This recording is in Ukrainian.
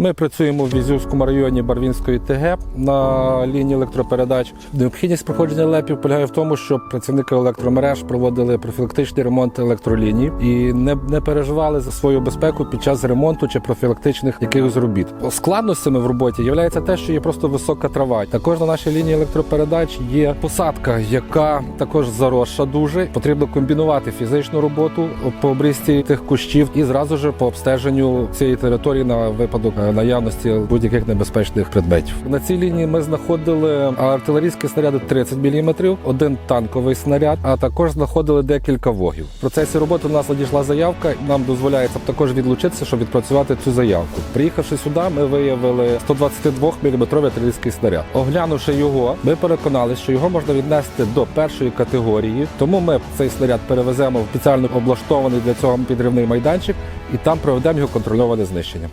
Ми працюємо в Візювському районі Барвінської ТГ на лінії електропередач. Необхідність проходження лепів полягає в тому, щоб працівники електромереж проводили профілактичний ремонт електроліній і не, не переживали за свою безпеку під час ремонту чи профілактичних якихось робіт. Складностями в роботі є те, що є просто висока трава. Також на нашій лінії електропередач є посадка, яка також заросша дуже. Потрібно комбінувати фізичну роботу по обрізці тих кущів і зразу ж по обстеженню цієї території на випадок е, наявності будь-яких небезпечних предметів. На цій лінії ми знаходили артилерійські снаряди 30 мм, один танковий снаряд, а також знаходили декілька вогів. В процесі роботи у нас надійшла заявка. Нам дозволяється також відлучитися, щоб відпрацювати цю заявку. Приїхавши сюди, ми виявили 122 мм артилерійський снаряд. Оглянувши його, ми переконалися, що його можна віднести до першої категорії. Тому ми цей снаряд перевеземо в спеціально облаштований для цього підривний майданчик і там проведемо його контрольоване знищення.